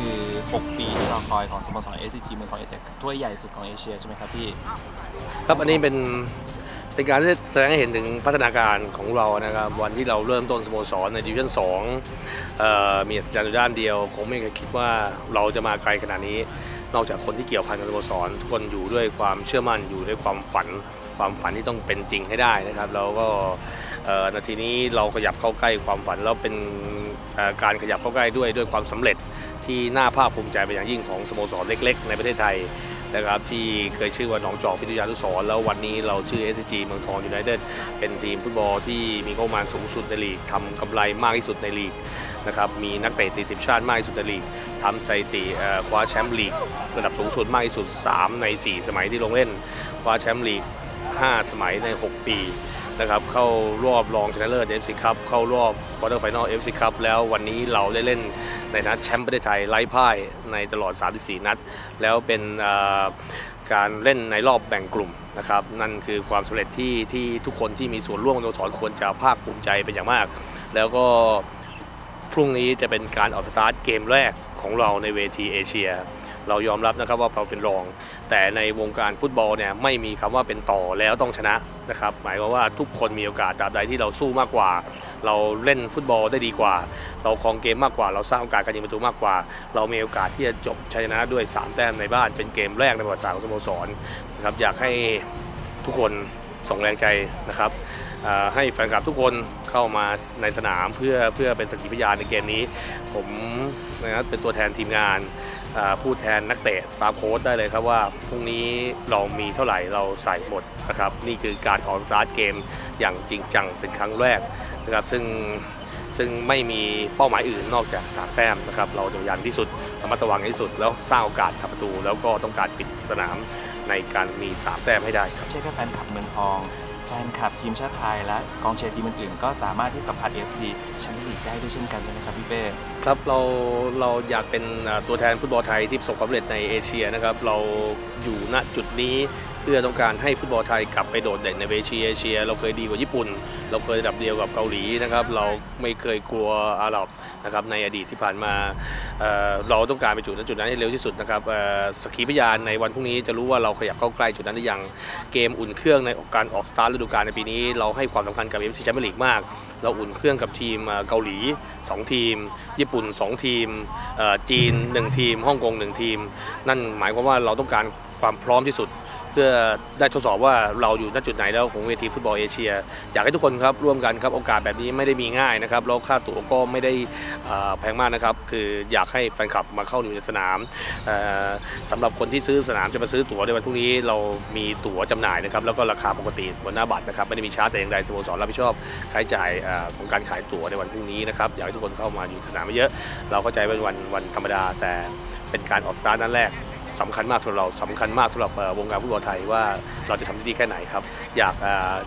คือ 6 ปีที่รอคอยของสโมสร SCG เมืองทองยูไนเต็ดถ้วยใหญ่สุดของเอเชียใช่ไหมครับพี่ ครับอันนี้เป็นเป็นการที่แสดงให้เห็นถึงพัฒนาการของเรานะครับวันที่เราเริ่มต้นสโมสรในดิวิชั่น2เอ่อมีอาจารย์อยู่ด้านเดียวคงไม่เคยคิดว่าเราจะมาไกลขนาดนี้ นอกจากคนที่เกี่ยวพันกับสโมสรทุกคนอยู่ด้วยความเชื่อมั่นอยู่ด้วยความฝัน ความฝันที่ต้องเป็นจริงให้ได้นะครับแล้วก็นาทีนี้เราขยับเข้าใกล้ความฝันแล้วเป็นการขยับเข้าใกล้ด้วยด้วยความสำเร็จ ที่น่าภาคภูมิใจเป็นอย่างยิ่งของสโมสรเล็ก ๆ ในประเทศไทยนะครับที่เคยชื่อว่าหนองจอกพิทยานุสรณ์แล้ววันนี้เราชื่อ SCG เมืองทองยูไนเต็ดเป็นทีมฟุตบอลที่มีงบประมาณสูงสุดในลีกทำกำไรมากที่สุดในลีกนะครับมีนักเตะติดทีมชาติมากที่สุดในลีกทำสถิติคว้าแชมป์ลีกระดับสูงสุดมากที่สุด 3 ใน 4 สมัยที่ลงเล่นคว้าแชมป์ลีก 5 สมัยใน 6 ปี นะครับเข้ารอบรองชนะเลิศเอฟซีคัพเข้ารอบควอเตอร์ไฟนอลเอฟซีคัพแล้ววันนี้เราได้เล่นในนัดแชมป์ประเทศไทยไร้พ่ายในตลอด 34 นัด แล้วเป็นการเล่นในรอบแบ่งกลุ่มนะครับนั่นคือความสำเร็จที่ที่ทุกคนที่มีส่วนร่วมในสโมสรควรจะภาคภูมิใจเป็นอย่างมาก แล้วก็พรุ่งนี้จะเป็นการออกสตาร์ทเกมแรกของเราในเวทีเอเชีย เรายอมรับนะครับว่าเราเป็นรอง แต่ในวงการฟุตบอลเนี่ยไม่มีคำว่าเป็นต่อแล้วต้องชนะนะครับหมายความว่าทุกคนมีโอกาสตราบใดที่เราสู้มากกว่า เราเล่นฟุตบอลได้ดีกว่า เราครองเกมมากกว่า เราสร้างโอกาสการยิงประตูมากกว่า เรามีโอกาสที่จะจบชัยชนะด้วย 3 แต้มในบ้านเป็นเกมแรกในประวัติศาสตร์ของสโมสรนะครับอยากให้ทุกคนส่งแรงใจนะครับให้แฟนคลับทุกคนเข้ามาในสนามเพื่อเพื่อเป็นสกขีพยานในเกมนี้ ผมนะครับเป็นตัวแทนทีมงาน ผู้แทนนักเตะตามโค้ชได้เลยครับว่าพรุ่งนี้เรามีเท่าไหร่เราใส่หมดนะครับนี่คือการออกสตาร์ทเกมอย่างจริงจังเป็นครั้งแรกนะครับซึ่งซึ่งไม่มีเป้าหมายอื่นนอกจากสามแต้มนะครับเราจะยายามที่สุดระมัดระวังที่สุด แล้วสร้างโอกาสทำประตู แล้วก็ต้องการปิดสนามในการมีสามแต้มให้ได้ครับใช่แค่แฟนคลับเมืองทอง ฟนคลับทีมชาติไทยและกองเชียร์ทีมอื่นๆก็สามารถที่สัมผัส FC แชมเปี้ยนลีกได้ด้วยเช่นกันใช่ไหมครับพี่เป้ครับเราเราอยากเป็นตัวแทนฟุตบอลไทยที่ประสบความสำเร็จในเอเชียนะครับเราอยู่ณจุดนี้เพื่อต้องการให้ฟุตบอลไทยกลับไปโดดเด่นในเวทีเอเชีย เราเคยดีกว่าญี่ปุ่น เราเคยระดับเดียวกับเกาหลีนะครับเราไม่เคยกลัวอาหรับ นะครับในอดีตที่ผ่านมาเเราต้องการไปจุดนั้นจุดนั้นให้เร็วที่สุดนะครับสกีพยานในวันพรุ่งนี้จะรู้ว่าเราขยับเข้าใกล้จุดนั้นหรือยังเกมอุ่นเครื่องในการออกสตาร์ทฤดูกาลในปีนี้ เราให้ความสำคัญกับเอฟซีแชมเปี้ยนลีกมาก เราอุ่นเครื่องกับทีมเกาหลี 2 ทีม ญี่ปุ่น 2 ทีมจีน 1 ทีมฮ่องกง1ทีม นั่นหมายความว่าเราต้องการความพร้อมที่สุด เพื่อได้ทดสอบว่าเราอยู่ณจุดไหนแล้วของเวทีฟุตบอลเอเชีย อยากให้ทุกคนครับร่วมกันครับโอกาสแบบนี้ไม่ได้มีง่ายนะครับแล้วค่าตั๋วก็ไม่ได้แพงมากนะครับ คืออยากให้แฟนคลับมาเข้าอยู่ในสนามเอ่อสำหรับคนที่ซื้อสนามจะมาซื้อตั๋วในวันพรุ่งนี้เรามีตั๋วจำหน่ายนะครับแล้วก็ราคาปกติบนหน้าบัตรนะครับไม่ได้มีชาร์จแต่อย่างใดสโมสรรับผิดชอบค่าใช้จ่ายของการขายตั๋วในวันพรุ่งนี้นะครับอยากให้ทุกคนเข้ามาอยู่สนามเยอะ เราเข้าใจเป็นวันวันธรรมดาแต่เป็นการออกสตาร์ทนั้นแรก สำคัญมากสำหรับเราสำคัญมากสำหรับวงการฟุตบอลไทยว่าเราจะทำได้ดีแค่ไหนครับ อยาก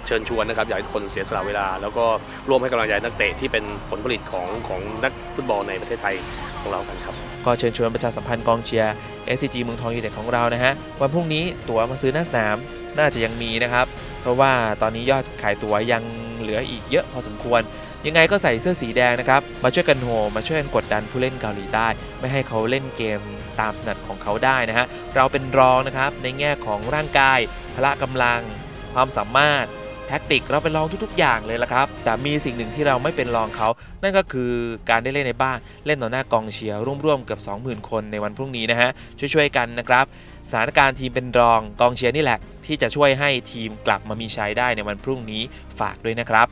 เชิญชวนนะครับ อยากให้คนเสียสละเวลา แล้วก็ร่วมให้กำลังใจนักเตะที่เป็นผลผลิตของของนักฟุตบอลในประเทศไทยของเรากันครับก็เชิญชวนประชาสัมพันธ์กองเชียร์ SCG เมืองทองยูไนเต็ดของเรานะฮะวันพรุ่งนี้ตั๋วมาซื้อหน้าสนามน่าจะยังมีนะครับ เพราะว่าตอนนี้ยอดขายตั๋วยังเหลืออีกเยอะพอสมควร ยังไงก็ใส่เสื้อสีแดงนะครับ มาช่วยกันโหมาช่วยกันกดดันผู้เล่นเกาหลีใต้ ไม่ให้เขาเล่นเกมตามถนัดของเขาได้นะฮะ เราเป็นรองนะครับในแง่ของร่างกาย พละกำลัง ความสามารถแท็กติกเราเป็นรองทุก ๆ อย่างเลยละครับ แต่มีสิ่งหนึ่งที่เราไม่เป็นรองเขา นั่นก็คือการได้เล่นในบ้าน เล่นต่อหน้ากองเชียร์ร่วมๆเกือบ20,000 คนในวันพรุ่งนี้นะฮะ ช่วยๆกันนะครับ สถานการณ์ทีมเป็นรองกองเชียร์นี่แหละ ที่จะช่วยให้ทีมกลับมามีชัยได้ในวันพรุ่งนี้ฝากด้วยนะครับ